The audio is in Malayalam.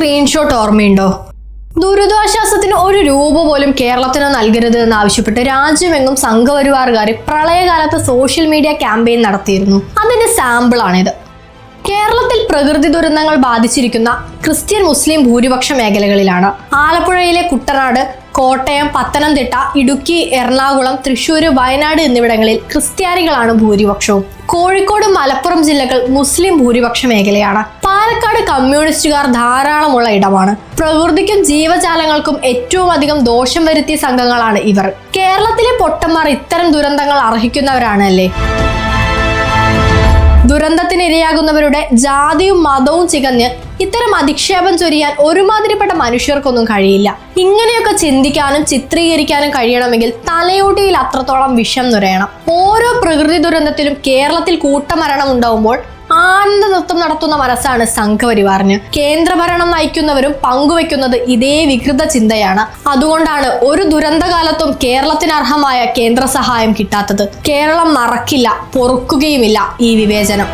സ്ക്രീൻഷോട്ട് ഓർമ്മയുണ്ടോ? ദുരിതാശ്വാസത്തിന് ഒരു രൂപ പോലും കേരളത്തിന് നൽകരുത് എന്ന് ആവശ്യപ്പെട്ട് രാജ്യമെങ്ങും സംഘപരിവാറുകാർ പ്രളയകാലത്ത് സോഷ്യൽ മീഡിയ ക്യാമ്പയിൻ നടത്തിയിരുന്നു. അതിന്റെ സാമ്പിളാണിത് കേരളത്തിൽ പ്രകൃതി ദുരന്തങ്ങൾ ബാധിച്ചിരിക്കുന്ന ക്രിസ്ത്യൻ മുസ്ലിം ഭൂരിപക്ഷ മേഖലകളിലാണ്. ആലപ്പുഴയിലെ കുട്ടനാട് കോട്ടയം പത്തനംതിട്ട ഇടുക്കി എറണാകുളം തൃശൂർ വയനാട് എന്നിവിടങ്ങളിൽ ക്രിസ്ത്യാനികളാണ് ഭൂരിപക്ഷവും. കോഴിക്കോട് മലപ്പുറം ജില്ലകൾ മുസ്ലിം ഭൂരിപക്ഷ മേഖലയാണ്. പാലക്കാട് കമ്മ്യൂണിസ്റ്റുകാർ ധാരാളമുള്ള ഇടമാണ്. പ്രകൃതിക്കും ജീവജാലങ്ങൾക്കും ഏറ്റവും അധികം ദോഷം വരുത്തിയ സംഘങ്ങളാണ് ഇവർ. കേരളത്തിലെ പൊട്ടന്മാർ ഇത്തരം ദുരന്തങ്ങൾ അർഹിക്കുന്നവരാണ് അല്ലേ ദുരന്തത്തിനിരയാകുന്നവരുടെ ജാതിയും മതവും ചികഞ്ഞ് ഇത്തരം അധിക്ഷേപം ചൊരിയാൻ ഒരുമാതിരിപ്പെട്ട മനുഷ്യർക്കൊന്നും കഴിയില്ല. ഇങ്ങനെയൊക്കെ ചിന്തിക്കാനും ചിത്രീകരിക്കാനും കഴിയണമെങ്കിൽ തലയോട്ടിയിൽ അത്രത്തോളം വിഷം നുരയണം. ഓരോ പ്രകൃതി ദുരന്തത്തിലും കേരളത്തിൽ കൂട്ടമരണം ഉണ്ടാവുമ്പോൾ ആനന്ദ നൃത്തം നടത്തുന്ന മനസ്സാണ് സംഘപരിവാറിന്. കേന്ദ്രഭരണം നയിക്കുന്നവരും പങ്കുവെക്കുന്നത് ഇതേ വികൃത ചിന്തയാണ്. അതുകൊണ്ടാണ് ഒരു ദുരന്തകാലത്തും കേരളത്തിന് അർഹമായ കേന്ദ്ര സഹായം കിട്ടാത്തത്. കേരളം മറക്കില്ല പൊറുക്കുകയുമില്ല ഈ വിവേചനം.